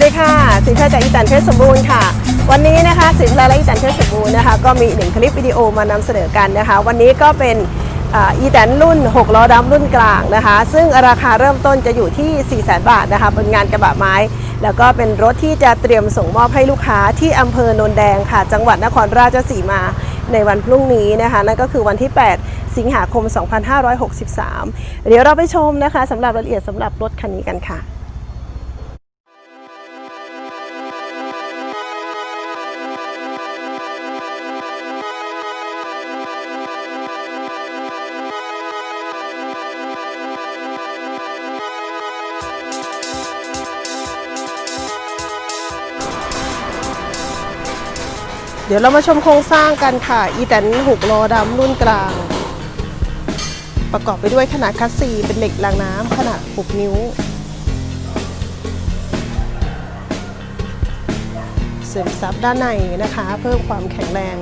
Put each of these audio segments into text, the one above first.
วัสดีค่ะ สินค้าจากอีตันเพชรสมบูรณ์ค่ะ วันนี้นะคะสินค้าและอีตันเพชรสมบูรณ์นะคะก็มีหนึ่งคลิปวิดีโอมานำเสนอกันนะคะ วันนี้ก็เป็นอีแตนรุ่น 6 ล้อดำรุ่นกลางนะคะ ซึ่งราคาเริ่มต้นจะอยู่ที่ 4 0 0 0 0 0บาทนะคะบนงานกระบะไม้ แล้วก็เป็นรถที่จะเตรียมส่งมอบให้ลูกค้าที่อำเภอโนนแดงค่ะ จังหวัดนครราชสีมาในวันพรุ่งนี้นะคะ นั่นก็คือวันที่ 8 สิงหาคม 2563 เดี๋ยวเราไปชมนะคะสำหรับรายละเอียดสำหรับรถคันนี้กันค่ะ เดี๋ยวเรามาชมโครงสร้างกันค่ะ อีแตนหกล้อดำรุ่นกลาง ประกอบไปด้วยขนาดคัสซีเป็นเหล็กรางน้ำขนาด 6 นิ้ว เสริมซับด้านในนะคะ เพิ่มความแข็งแรง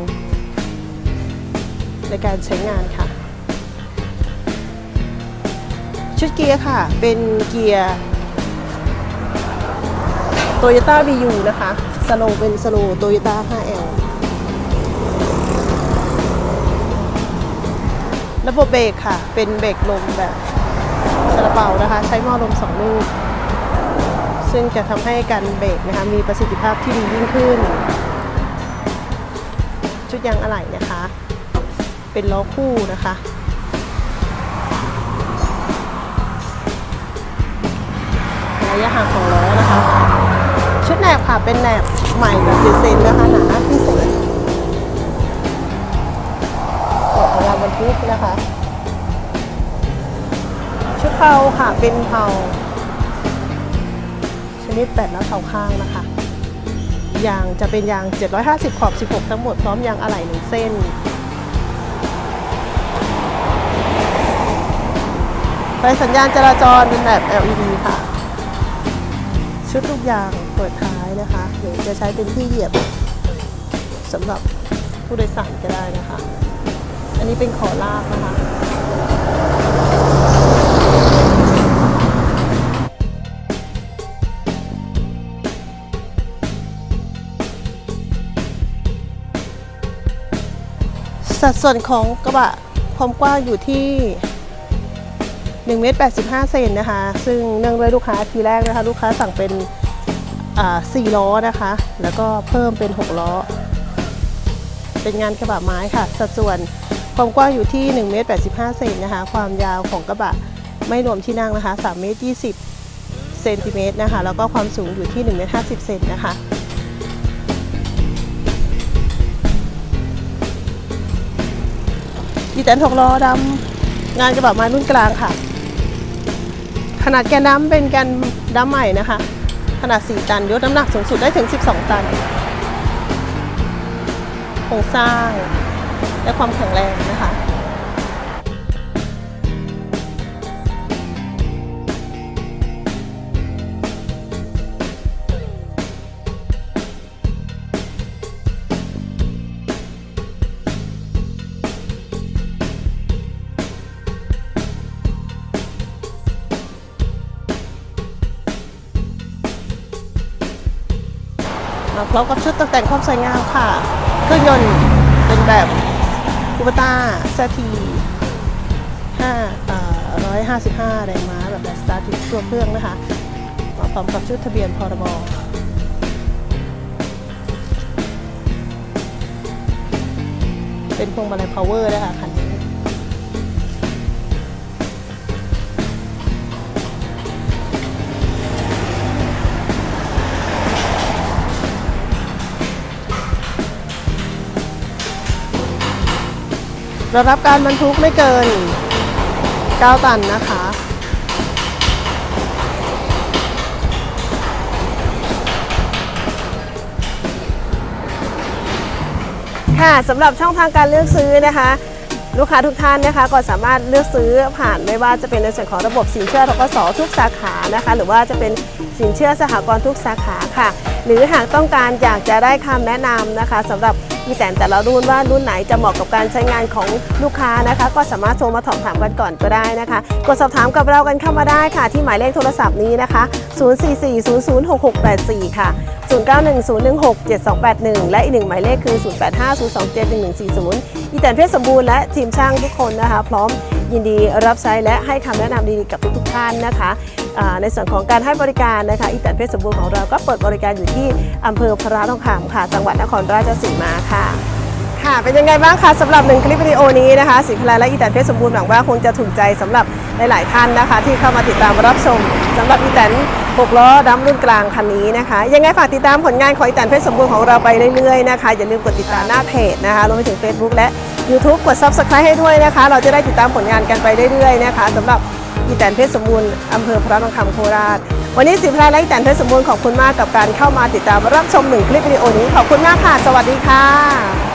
ในการใช้งานค่ะ ชุดเกียร์ค่ะ เป็นเกียร์ Toyota BU นะคะสโลเป็นสโล Toyota 5L ระบบเบรกค่ะ เป็นเบรกลมแบบซาลาเปานะคะ ใช้หม้อลมสองลูก ซึ่งจะทำให้การเบรกนะคะ มีประสิทธิภาพที่ดียิ่งขึ้น ชุดยางอะไหล่นะคะ เป็นล้อคู่นะคะระยะห่างของล้อนะคะ ชุดแหนบค่ะ เป็นแหนบใหม่แบบเจเซนนะคะหนาพิเศษ คุกนะคะ ชุดเผาค่ะเป็นเผาชนิดแปดนัดเผาข้างนะคะยางจะเป็นยาง 750 ขอบ 16 ทั้งหมดพร้อมยางอะไหล่หนึ่งเส้น ไฟสัญญาณจราจรเป็นแบบ LED ค่ะ ชุดลูกยางเปิดท้ายนะคะ หรือจะใช้เป็นที่เหยียบสำหรับผู้โดยสารก็ได้นะคะ อันนี้เป็นขอลากนะคะสัดส่วนของกระบะความกว้างอยู่ที่1เมตร85 เซนนะคะ ซึ่งเนื่องด้วยลูกค้าทีแรกนะคะ ลูกค้าสั่งเป็นอ่า4ล้อนะคะ แล้วก็เพิ่มเป็น 6 ล้อ เป็นงานกระบะไม้ค่ะ สัดส่วน ความกว้างอยู่ที่1เมตร85 เซนนะคะ ความยาวของกระบะไม่รวมที่นั่งนะคะ3เมตร20 เซนติเมตรนะคะ แล้วก็ความสูงอยู่ที่1เมตร50 เซนนะคะอีแตนหกล้อดำงานกระบะไม้รุ่นกลางค่ะ ขนาดแกนน้ำเป็นแกนน้ำใหม่นะคะ ขนาด 4 ตันยกน้ำหนักสูงสุดได้ถึง 12 ตันโครงสร้าง และความแข็งแรงนะคะมาพร้อมกับชุดตกแต่งความสวยงามค่ะ เครื่องยนต์ เป็นแบบคูปต้าซที5 155แรงม้าแบบแบบสตาร์ทตัวเครื่องนะคะมาพร้อมกับชุดทะเบียนพรบเป็นพวงมาลัยพาวเวอร์นะคะคัน รารับการบรรทุกไม่เกิน 9 ตันนะคะ ค่ะสำหรับช่องทางการเลือกซื้อนะคะ ลูกค้าทุกท่านนะคะ ก็สามารถเลือกซื้อผ่านไม่ว่าจะเป็นในส่วนของระบบสินเชื่อทกสทุกสาขานะคะ หรือว่าจะเป็นสินเชื่อสหกรณ์ทุกสาขาค่ะ หรือหากต้องการอยากจะได้คำแนะนำนะคะสำหรับ อีแตนแต่ละรุ่นว่ารุ่นไหนจะเหมาะกับการใช้งานของลูกค้านะคะ ก็สามารถโทรมาสอบถามกันก่อนก็ได้นะคะ กดสอบถามกับเรากันเข้ามาได้ค่ะ ที่หมายเลขโทรศัพท์นี้นะคะ 044006684 ค่ะ 0910167281 และอีกหนึ่งหมายเลขคือ 0850271140 อีแตนเพชรสมบูรณ์และทีมช่างทุกคนนะคะ พร้อมยินดีรับใช้และให้คำแนะนำดีๆกับทุกๆท่านนะคะ ในส่วนของการให้บริการนะคะอีแตนเพชรสมบูรณ์ของเราก็เปิดบริการอยู่ที่อำเภอพระทองคำค่ะ จังหวัดนครราชสีมาค่ะค่ะเป็นยังไงบ้างคะสำหรับหนึ่งคลิปวิดีโอนี้นะคะสิงคลาและอีแตนเพชรสมบูรณ์หวังว่าคงจะถูกใจสำหรับหลาย ๆ ท่านนะคะ ที่เข้ามาติดตามรับชมสำหรับอีแตน6ล้อดำรุ่นกลางคันนี้นะคะ ยังไงฝากติดตามผลงานของอีแตนเพชรสมบูรณ์ของเราไปเรื่อย ๆ นะคะ อย่าลืมกดติดตามหน้าเพจนะคะรวมไปถึง Facebook และ YouTube กด Subscribe ให้ด้วยนะคะ เราจะได้ติดตามผลงานกันไปเรื่อย ๆ นะคะสำหรับ อีแตนเพชรสมบูรณ์อำเภอพระทองคำโคราช วันนี้สิบพายและอีแตนเพชรสมบูรณ์ขอบคุณมากกับการเข้ามาติดตามรับชมหนึ่งคลิปวิดีโอนี้ขอบคุณมากค่ะ สวัสดีค่ะ